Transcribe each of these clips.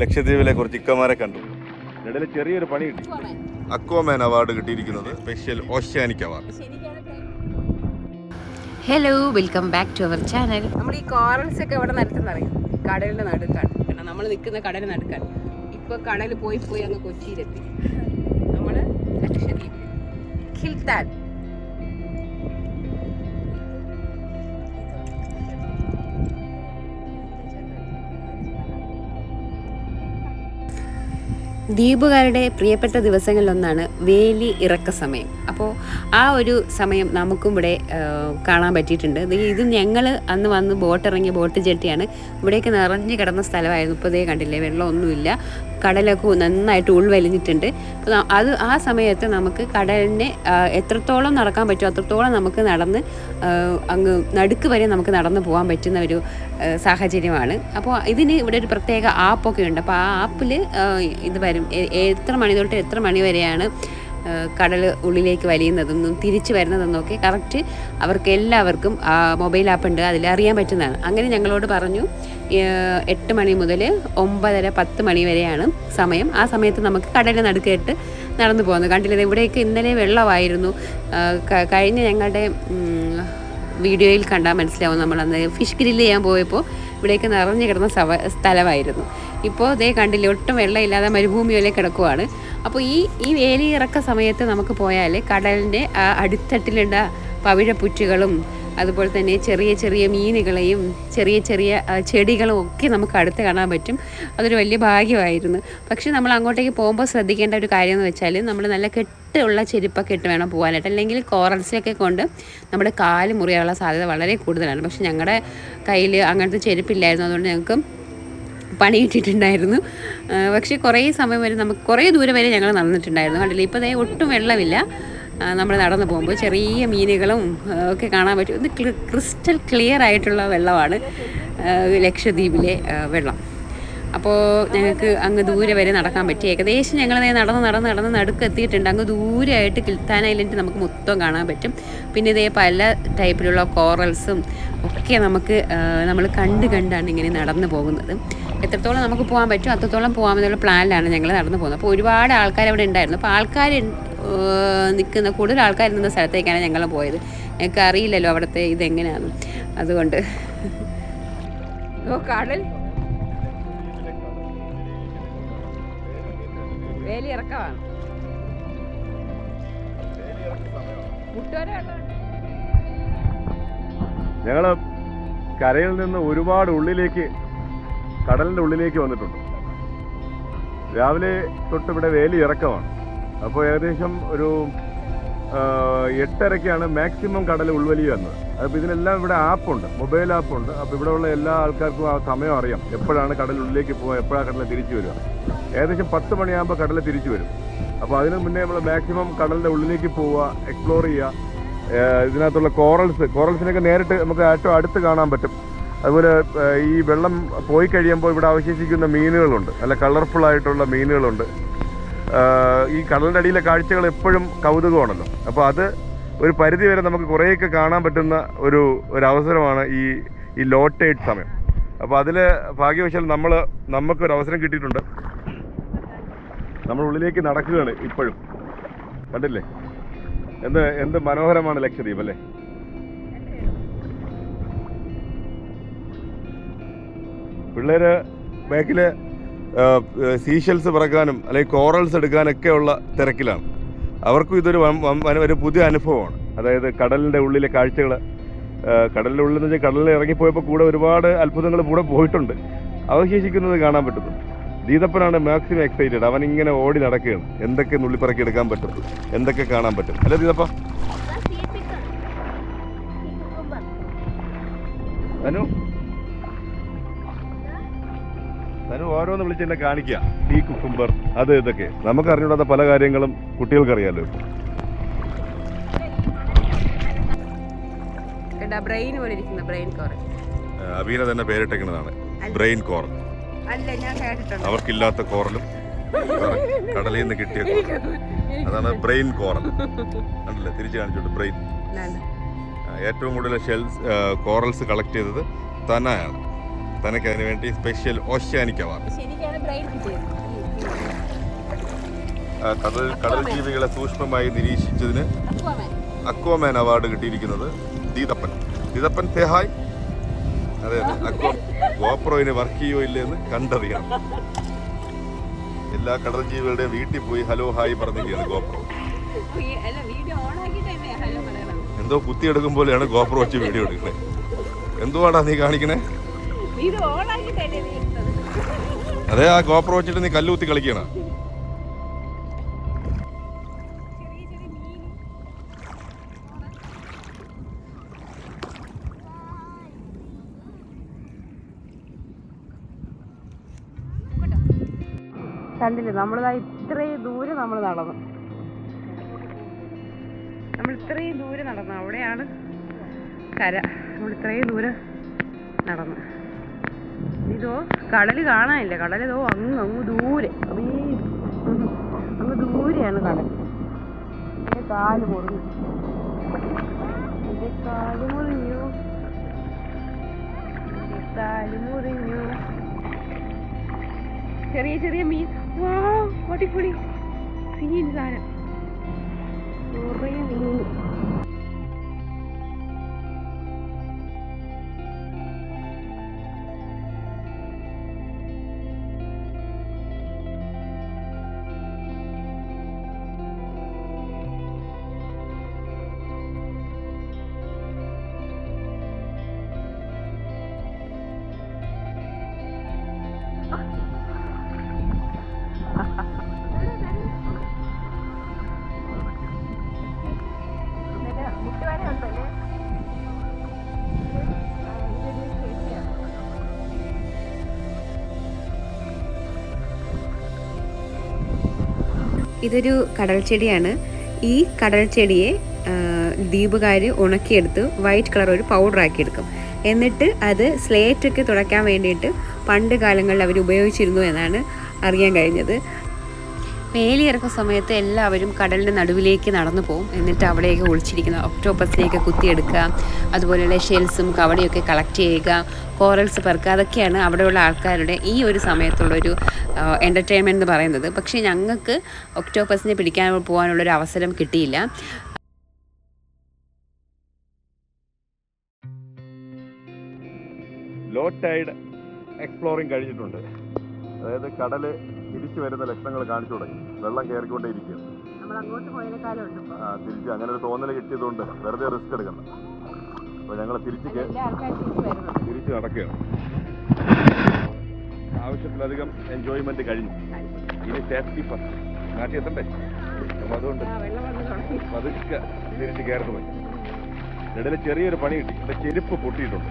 ലക്ഷദ്വീപിലെ കുറച്ച് ഇക്കമാരെ കണ്ടു. ഇടയിൽ ചെറിയൊരു പണി കിട്ടി. അക്വാമാൻ അവാർഡ് കിട്ടിയിരിക്കുന്നത് special oceanic award. Hello welcome back to our channel നമ്മൾ ഈ കോറൽസ് ഒക്കെ എവിടെ ഇവിടെ നടത്തുന്നറിയാം? കടലിന്റെ നടുക്കാണ്. കാരണം നമ്മൾ നിൽക്കുന്ന കടൽ നടുക്കാണ്. ഇപ്പൊ കടൽ പോയി പോയി അങ്ങ് കൊച്ചിയിലെത്തി. നമ്മൾ ലക്ഷദ്വീപ് ഖിൽത്താൻ. ദ്വീപുകാരുടെ പ്രിയപ്പെട്ട ദിവസങ്ങളിലൊന്നാണ് വേലി ഇറക്ക സമയം. അപ്പോൾ ആ ഒരു സമയം നമുക്കും ഇവിടെ കാണാൻ പറ്റിയിട്ടുണ്ട്. ഇത് ഞങ്ങൾ അന്ന് വന്ന് ബോട്ട് ഇറങ്ങിയ ബോട്ട് ജെട്ടിയാണ്. ഇവിടേക്ക് നിറഞ്ഞു കിടന്ന സ്ഥലമായിരുന്നു. ഇപ്പോൾ ഇതേ കണ്ടില്ലേ വെള്ളമൊന്നുമില്ല. കടലൊക്കെ നന്നായിട്ട് ഉൾവലിഞ്ഞിട്ടുണ്ട്. അപ്പോൾ അത് ആ സമയത്ത് നമുക്ക് കടലിനെ എത്രത്തോളം നടക്കാൻ പറ്റുമോ അത്രത്തോളം നമുക്ക് നടന്ന് അങ്ങ് നടുക്ക് വരെ നമുക്ക് നടന്നു പോകാൻ പറ്റുന്ന ഒരു സാഹചര്യമാണ്. അപ്പോൾ ഇതിന് ഇവിടെ ഒരു പ്രത്യേക ആപ്പൊക്കെ ഉണ്ട്. അപ്പോൾ ആ ആപ്പിൽ ഇത് വരും. എത്ര മണി തൊട്ട് എത്ര മണി വരെയാണ് കടൽ ഉള്ളിലേക്ക് വലിയുന്നതെന്നും തിരിച്ചു വരുന്നതെന്നും ഒക്കെ കറക്റ്റ് അവർക്ക് എല്ലാവർക്കും മൊബൈൽ ആപ്പ് ഉണ്ട്. അതിൽ അറിയാൻ പറ്റുന്നതാണ്. അങ്ങനെ ഞങ്ങളോട് പറഞ്ഞു എട്ട് മണി മുതൽ ഒമ്പതര പത്ത് മണി വരെയാണ് സമയം. ആ സമയത്ത് നമുക്ക് കടലിൽ നടുക്കായിട്ട് നടന്നു പോകുന്നത്. കണ്ടില്ലേ ഇവിടേക്ക് ഇന്നലെ വെള്ളമായിരുന്നു. കഴിഞ്ഞ ഞങ്ങളുടെ വീഡിയോയിൽ കണ്ടാൽ മനസ്സിലാവും നമ്മൾ അന്ന് ഫിഷ് ഗ്രില്ല് ചെയ്യാൻ പോയപ്പോൾ ഇവിടേക്ക് നിറഞ്ഞു കിടന്ന സ്ഥലമായിരുന്നു. ഇപ്പോൾ ഇതേ കണ്ടില്ല ഒട്ടും വെള്ളമില്ലാതെ മരുഭൂമി പോലെ കിടക്കുവാണ്. അപ്പോൾ ഈ ഈ വേലി ഇറക്ക സമയത്ത് നമുക്ക് പോയാൽ കടലിന്റെ ആ അടിത്തട്ടിലുള്ള പവിഴപ്പുറ്റുകളും അതുപോലെ തന്നെ ചെറിയ ചെറിയ മീനുകളെയും ചെറിയ ചെറിയ ചെടികളും ഒക്കെ നമുക്ക് അടുത്ത് കാണാൻ പറ്റും. അതൊരു വലിയ ഭാഗ്യമായിരുന്നു. പക്ഷേ നമ്മൾ അങ്ങോട്ടേക്ക് പോകുമ്പോൾ ശ്രദ്ധിക്കേണ്ട ഒരു കാര്യം എന്ന് വെച്ചാൽ നമ്മൾ നല്ല കെട്ടുള്ള ചെരുപ്പൊക്കെ ഇട്ട് വേണം പോകാനായിട്ട്. അല്ലെങ്കിൽ കോറൽസിലൊക്കെ കൊണ്ട് നമ്മുടെ കാൽ മുറിയാനുള്ള സാധ്യത വളരെ കൂടുതലാണ്. പക്ഷേ ഞങ്ങളുടെ കയ്യിൽ അങ്ങനത്തെ ചെരുപ്പില്ലായിരുന്നു. അതുകൊണ്ട് ഞങ്ങൾക്ക് പണി കിട്ടിയിട്ടുണ്ടായിരുന്നു. പക്ഷേ കുറേ സമയം വരെ നമുക്ക് കുറേ ദൂരം വരെ ഞങ്ങൾ നടന്നിട്ടുണ്ടായിരുന്നു. കണ്ടില്ലേ? ഇപ്പോൾ ദേ ഒട്ടും വെള്ളമില്ല. നമ്മൾ നടന്നു പോകുമ്പോൾ ചെറിയ മീനുകളും ഒക്കെ കാണാൻ പറ്റും. ഇത് ക്രിസ്റ്റൽ ക്ലിയർ ആയിട്ടുള്ള വെള്ളമാണ് ലക്ഷദ്വീപിലെ വെള്ളം. അപ്പോൾ ഞങ്ങൾക്ക് അങ്ങ് ദൂരെ വരെ നടക്കാൻ പറ്റി. ഏകദേശം ഞങ്ങൾ നടന്ന് നടന്ന് നടന്ന് നടുക്ക് എത്തിയിട്ടുണ്ട് അങ്ങ് ദൂരെയായിട്ട് കിൽത്താൻ ഐലൻഡ് നമുക്ക് മൊത്തം കാണാൻ പറ്റും. പിന്നെ ഇതേ പല ടൈപ്പിലുള്ള കോറൽസും ഒക്കെ നമുക്ക് നമ്മൾ കണ്ട് കണ്ടാണ് ഇങ്ങനെ നടന്നു പോകുന്നത്. എത്രത്തോളം നമുക്ക് പോകാൻ പറ്റും അത്രത്തോളം പോകാമെന്നുള്ള പ്ലാനിലാണ് ഞങ്ങൾ നടന്നു പോകുന്നത്. അപ്പോൾ ഒരുപാട് ആൾക്കാർ അവിടെ ഉണ്ടായിരുന്നു. അപ്പോൾ ആൾക്കാർ നിൽക്കുന്ന കൂടുതൽ ആൾക്കാർ നിന്ന സ്ഥലത്തേക്കാണ് ഞങ്ങൾ പോയത്. ഞങ്ങൾക്ക് അറിയില്ലല്ലോ അവിടുത്തെ ഇതെങ്ങനെയാണ് അതുകൊണ്ട്. കടൽ. വേലി ഇറക്കമാണ്. ഞങ്ങൾ കരയിൽ നിന്ന് ഒരുപാട് ഉള്ളിലേക്ക് കടലിന്റെ ഉള്ളിലേക്ക് വന്നിട്ടുണ്ട്. രാവിലെ തൊട്ട് ഇവിടെ വേലി ഇറക്കമാണ്. അപ്പോൾ ഏകദേശം ഒരു എട്ടരയ്ക്കാണ് മാക്സിമം കടൽ ഉൾവലി വന്നത്. അപ്പോൾ ഇതിനെല്ലാം ഇവിടെ ആപ്പുണ്ട് മൊബൈൽ ആപ്പുണ്ട്. അപ്പോൾ ഇവിടെ ഉള്ള എല്ലാ ആൾക്കാർക്കും ആ സമയം അറിയാം എപ്പോഴാണ് കടലുള്ളിലേക്ക് പോകുക എപ്പോഴാണ് കടലിൽ തിരിച്ചു വരിക. ഏകദേശം പത്ത് മണിയാകുമ്പോൾ കടലിൽ തിരിച്ചു വരും. അപ്പോൾ അതിന് മുന്നേ നമ്മൾ മാക്സിമം കടലിന്റെ ഉള്ളിലേക്ക് പോവുക എക്സ്പ്ലോർ ചെയ്യുക. ഇതിനകത്തുള്ള കോറൽസ് കോറൽസിനൊക്കെ നേരിട്ട് നമുക്ക് ഏറ്റവും അടുത്ത് കാണാൻ പറ്റും. അതുപോലെ ഈ വെള്ളം പോയി കഴിയുമ്പോൾ ഇവിടെ അവശേഷിക്കുന്ന മീനുകളുണ്ട്. നല്ല കളർഫുൾ ആയിട്ടുള്ള മീനുകളുണ്ട്. ഈ കടലിന്റെ അടിയിലെ കാഴ്ചകൾ എപ്പോഴും കൗതുകമാണല്ലോ. അപ്പോൾ അത് ഒരു പരിധി വരെ നമുക്ക് കുറേയൊക്കെ കാണാൻ പറ്റുന്ന ഒരു ഒരു അവസരമാണ് ഈ ഈ ലോ ടൈഡ് സമയം. അപ്പോൾ അതിൽ ഭാഗ്യവശാൽ നമ്മൾ നമുക്കൊരു അവസരം കിട്ടിയിട്ടുണ്ട്. നമ്മൾ ഉള്ളിലേക്ക് നടക്കുകയാണ് ഇപ്പോഴും. കണ്ടില്ലേ? എന്ത് എന്ത് മനോഹരമാണ് ലക്ഷദ്വീപ് അല്ലേ? പിള്ളേര് ബാക്കിൽ സീഷൽസ് പറക്കാനും അല്ലെങ്കിൽ കോറൽസ് എടുക്കാനൊക്കെ ഉള്ള തിരക്കിലാണ്. അവർക്കും ഇതൊരു ഒരു പുതിയ അനുഭവമാണ്. അതായത് കടലിന്റെ ഉള്ളിലെ കാഴ്ചകൾ കടലിന്റെ ഉള്ളിൽ നിന്ന് വെച്ചാൽ കടലിൽ ഇറങ്ങിപ്പോയപ്പോൾ കൂടെ ഒരുപാട് അത്ഭുതങ്ങൾ കൂടെ പോയിട്ടുണ്ട്. അവശേഷിക്കുന്നത് കാണാൻ പറ്റുന്നു. ദീതപ്പനാണ് മാക്സിമം എക്സൈറ്റഡ് അവൻ ഇങ്ങനെ ഓടി നടക്കുകയാണ്. എന്തൊക്കെ നുള്ളിപ്പറക്കി എടുക്കാൻ പറ്റും? എന്തൊക്കെ കാണാൻ പറ്റും? അല്ലേ ദീതപ്പ? ധനു ധനു ഓരോന്ന് വിളിച്ച് എന്നെ കാണിക്കുക ഈ കുക്കുംബർ അത് ഇതൊക്കെ. നമുക്ക് അറിഞ്ഞൂടാത്ത പല കാര്യങ്ങളും കുട്ടികൾക്കറിയാലോ ബ്രെയിൻ പോലെ ഇരിക്കുന്ന ബ്രെയിൻ അബീന തന്നെ പേരിട്ടേക്കുന്നതാണ്. ബ്രെയിൻ അല്ല കേട്ടിട്ടുണ്ട്. അവർക്കില്ലാത്ത കോറലും കടലിൽ നിന്ന് കിട്ടിയ അതാണ് ബ്രെയിൻ കോറൽ കണ്ടില്ലേ? തിരിച്ചു കാണിച്ചോട്ട് ബ്രെയിൻ. ഏറ്റവും കൂടുതൽ ഷെൽസ് കോറൽസ് കളക്ട് ചെയ്തത് തനയാണ്. തനക്ക് അതിന് വേണ്ടി സ്പെഷ്യൽ ഓഷ്യാനിക് അവാർഡ് കടൽ കടൽ ജീവികളെ സൂക്ഷ്മമായി നിരീക്ഷിച്ചതിന് അക്വമാൻ. അവാർഡ് കിട്ടിയിരിക്കുന്നത് ദീതപ്പൻ. ദീതപ്പൻ തേഹായ് അതെ അതെ. അക്വ ഗോപ്രോയിന് വർക്ക് ചെയ്യോ ഇല്ലെന്ന് കണ്ടറിയാം എല്ലാ കടൽ ജീവികളുടെയും വീട്ടിൽ പോയി ഹലോ ഹായ് പറഞ്ഞിരിക്കുകയാണ് ഗോപ്രോ. എന്തോ കുത്തിയെടുക്കും പോലെയാണ് ഗോപ്രോ വെച്ച് വീഡിയോ എടുക്കുന്നത്. എന്തുവാടാ നീ കാണിക്കണേ? നീ അതെ ആ ഗോപ്രോ വെച്ചിട്ട് നീ കല്ലുത്തി കളിക്കണ. കണ്ടില്ലേ നമ്മളിതാ ഇത്രയും ദൂരെ നമ്മൾ നടന്നു. നമ്മൾ ഇത്രയും ദൂരെ നടന്നു. അവിടെയാണ് കര. നമ്മൾ ഇത്രയും ദൂരെ നടന്നു. കടൽ കാണാനില്ല. കടൽ ഇതോ അങ്ങ് അങ്ങ് ദൂരെ. അങ്ങ് ദൂരെയാണ് കടൽ. എന്റെ കാൽ മുറിഞ്ഞു എന്റെ കാൽ മുറിഞ്ഞു കാൽ മുറിഞ്ഞു ചെറിയ ചെറിയ മീൻ. വാ അടിപൊളി. സീൻ സാധനം. കുറേ മീൻ. ഇതൊരു കടൽ ചെടിയാണ് ഈ കടൽ ചെടിയെ ദ്വീപുകാർ ഉണക്കിയെടുത്ത് വൈറ്റ് കളർ ഒരു പൗഡർ ആക്കി എടുക്കും എന്നിട്ട് അത് സ്ലേറ്റൊക്കെ തുടയ്ക്കാൻ വേണ്ടിയിട്ട് പണ്ട് കാലങ്ങളിൽ അവർ ഉപയോഗിച്ചിരുന്നു എന്നാണ് അറിയാൻ കഴിഞ്ഞത്. വേലിയിറക്കുന്ന സമയത്ത് എല്ലാവരും കടലിന്റെ നടുവിലേക്ക് നടന്നു പോകും എന്നിട്ട് അവിടെയൊക്കെ ഒളിച്ചിരിക്കുന്ന. ഒക്ടോപ്പസിനെയൊക്കെ കുത്തിയെടുക്കുക. അതുപോലെയുള്ള ഷെൽസും കവടിയൊക്കെ കളക്ട് ചെയ്യുക. കോറൽസ് പെറുക്കുക. അതൊക്കെയാണ് അവിടെയുള്ള ആൾക്കാരുടെ ഈ ഒരു സമയത്തുള്ളൊരു എന്റർടൈൻമെന്റ് എന്ന് പറയുന്നത്. പക്ഷേ ഞങ്ങൾക്ക് ഒക്ടോപ്പസിനെ പിടിക്കാൻ പോകാനുള്ളൊരു അവസരം കിട്ടിയില്ല. ലോ ടൈഡ് എക്സ്പ്ലോറിംഗ് കഴിഞ്ഞിട്ടുണ്ട്. അതായത് കടൽ തിരിച്ചു വരുന്ന ലക്ഷണങ്ങൾ കാണിച്ചു തുടങ്ങി. വെള്ളം കയറിക്കൊണ്ടേ ഇരിക്കും നമ്മൾ അങ്ങോട്ട് പോയതിനേക്കാളും ഉണ്ട് ഇപ്പൊ. തിരിച്ച് അങ്ങനെ ഒരു തോന്നൽ കിട്ടിയതുകൊണ്ട് വെറുതെ റിസ്ക് എടുക്കണം. അപ്പോൾ ഞങ്ങൾ തിരിച്ച് തിരിച്ചു നടക്കുകയാണ്. ആവശ്യത്തിലധികം എൻജോയ്മെന്റ് കഴിഞ്ഞു. ഇനി സേഫ്റ്റി ഫസ്റ്റ് നാട്ടിൽ എത്തണ്ടേ? അപ്പം അതുകൊണ്ട് പതുക്കെ തിരിച്ച് കയറുന്നു പോയി ഇടയിൽ ചെറിയൊരു പണി കിട്ടി. ഇവിടെ ചെരുപ്പ് പൊട്ടിയിട്ടുണ്ട്.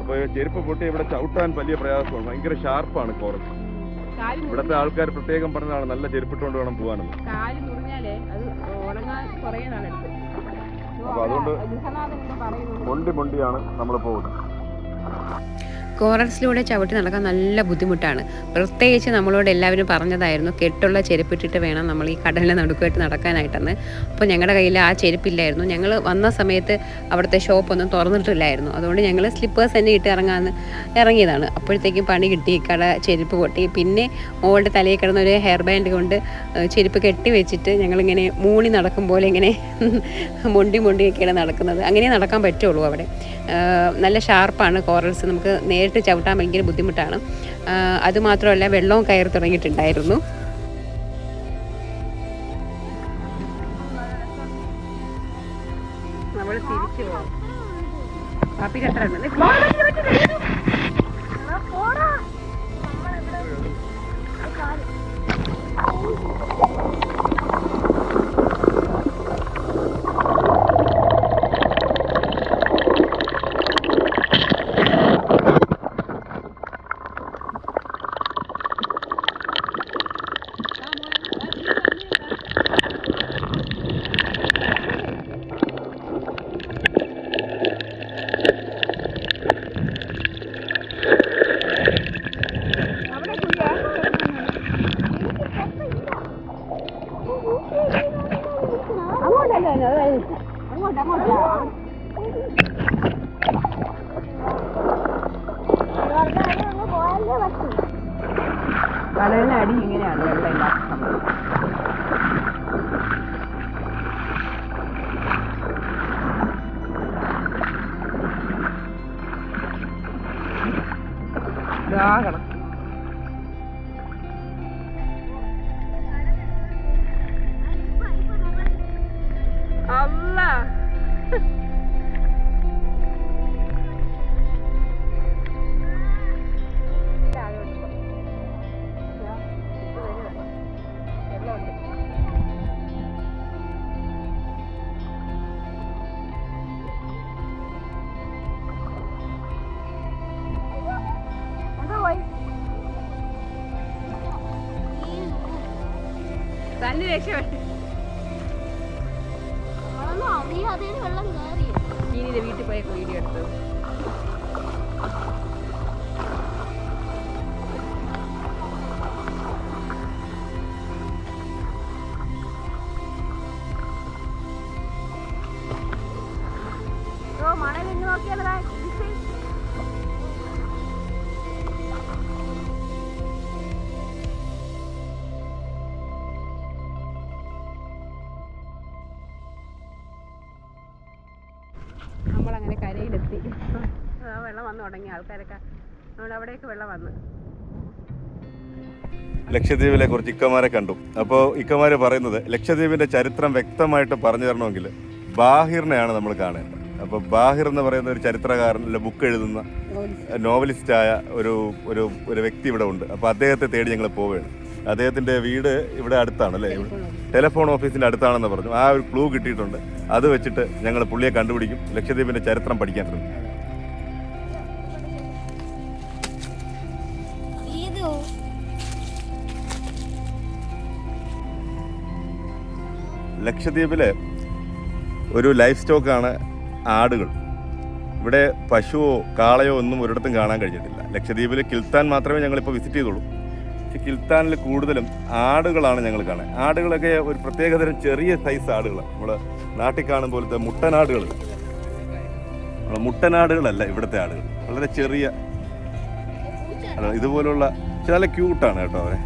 അപ്പോൾ ചെരുപ്പ് പൊട്ടി ഇവിടെ ചവിട്ടാൻ വലിയ പ്രയാസമാണ്. ഭയങ്കര ഷാർപ്പാണ് കോറച്ച് ഇവിടുത്തെ ആൾക്കാർ പ്രത്യേകം പറഞ്ഞതാണ് നല്ല ചെരുപ്പിട്ടുകൊണ്ട് വേണം പോകാനെന്ന് കാൽ മുറിഞ്ഞാലേ അത് ഉണങ്ങാൻ കുറേ നാളെടുക്കും അപ്പൊ അതുകൊണ്ട് മൊണ്ടി മൊണ്ടിയാണ് നമ്മൾ പോകുന്നത്. കോറൽസിലൂടെ ചവിട്ടി നടക്കാൻ നല്ല ബുദ്ധിമുട്ടാണ്. പ്രത്യേകിച്ച് നമ്മളോട് എല്ലാവരും പറഞ്ഞതായിരുന്നു കെട്ടുള്ള ചെരുപ്പിട്ടിട്ട് വേണം നമ്മൾ ഈ കടലിന്റെ നടുക്കുമായിട്ട് നടക്കാനായിട്ടെന്ന്. അപ്പോൾ ഞങ്ങളുടെ കയ്യിൽ ആ ചെരുപ്പില്ലായിരുന്നു. ഞങ്ങൾ വന്ന സമയത്ത് അവിടുത്തെ ഷോപ്പൊന്നും തുറന്നിട്ടില്ലായിരുന്നു. അതുകൊണ്ട് ഞങ്ങൾ സ്ലിപ്പേഴ്സ് തന്നെ ഇട്ട് ഇറങ്ങാന്ന് ഇറങ്ങിയതാണ്. അപ്പോഴത്തേക്കും പണി കിട്ടി കട ചെരുപ്പ് പൊട്ടി. പിന്നെ മോളുടെ തലയിൽ കിടന്ന ഒരു ഹെയർ ബാൻഡ് കൊണ്ട് ചെരുപ്പ് കെട്ടി വെച്ചിട്ട് ഞങ്ങളിങ്ങനെ മൂളി നടക്കും പോലെ ഇങ്ങനെ മൊണ്ടി മൊണ്ടിയൊക്കെയാണ് നടക്കുന്നത്. അങ്ങനെ നടക്കാൻ പറ്റുള്ളൂ അവിടെ. നല്ല ഷാർപ്പാണ് കോറൽസ്. നമുക്ക് നേരിട്ട് നേരിട്ട് ചവിട്ടാൻ ഭയങ്കര ബുദ്ധിമുട്ടാണ്. അതുമാത്രമല്ല വെള്ളവും കയറി തുടങ്ങിയിട്ടുണ്ടായിരുന്നു. നമ്മൾ തിരിച്ചു കടലിനടി ഇങ്ങനെയാണ്. വെള്ളമില്ലാത്ത സമയം. ഇതാകണം തന്നെ രക്ഷപ്പെട്ടു. വെള്ളം കയറി വീട്ടിൽ പോയൊക്കെ വീഡിയോ എടുത്തത് കരയിലെത്തി ആ വെള്ളം വന്നു തുടങ്ങി ആൾക്കാരൊക്കെ. അതുകൊണ്ട് അവിടെയൊക്കെ വെള്ളം വന്നു. ലക്ഷദ്വീപിലെ കുറച്ച് ഇക്കമാരെ കണ്ടു. അപ്പോൾ ഇക്കമാര് പറയുന്നത് ലക്ഷദ്വീപിന്റെ ചരിത്രം വ്യക്തമായിട്ട് പറഞ്ഞു തരണമെങ്കിൽ ബാഹിറിനെയാണ് നമ്മൾ കാണേണ്ടത്. അപ്പോൾ ബാഹിർ എന്ന് പറയുന്ന ഒരു ചരിത്രകാരൻ അല്ല ബുക്ക് എഴുതുന്ന നോവലിസ്റ്റായ ഒരു ഒരു ഒരു വ്യക്തി ഇവിടെ ഉണ്ട്. അപ്പോൾ അദ്ദേഹത്തെ തേടി ഞങ്ങൾ പോവുകയാണ്. അദ്ദേഹത്തിന്റെ വീട് ഇവിടെ അടുത്താണ് അല്ലേ? ടെലിഫോൺ ഓഫീസിന്റെ അടുത്താണെന്ന് പറഞ്ഞു. ആ ഒരു ക്ലൂ കിട്ടിയിട്ടുണ്ട്. അത് വെച്ചിട്ട് ഞങ്ങൾ പുള്ളിയെ കണ്ടുപിടിക്കും. ലക്ഷദ്വീപിന്റെ ചരിത്രം പഠിക്കാൻ ശ്രമിക്കും. ലക്ഷദ്വീപിലെ ഒരു ലൈഫ് സ്റ്റോക്കാണ് ആടുകൾ. ഇവിടെ പശുവോ കാളയോ ഒന്നും ഒരിടത്തും കാണാൻ കഴിഞ്ഞിട്ടില്ല. ലക്ഷദ്വീപിൽ കിൽത്താൻ മാത്രമേ ഞങ്ങളിപ്പോൾ വിസിറ്റ് ചെയ്തുള്ളൂ. പക്ഷേ കിൽത്താനിൽ കൂടുതലും ആടുകളാണ് ഞങ്ങൾ കാണുന്നത് ആടുകളൊക്കെ ഒരു പ്രത്യേകതരം ചെറിയ സൈസ് ആടുകളാണ് നമ്മൾ നാട്ടിൽ കാണും പോലത്തെ മുട്ടനാടുകൾ നമ്മളെ മുട്ടനാടുകളല്ല ഇവിടുത്തെ ആടുകൾ വളരെ ചെറിയ ഇതുപോലുള്ള ചില ക്യൂട്ടാണ് കേട്ടോ അവരെ.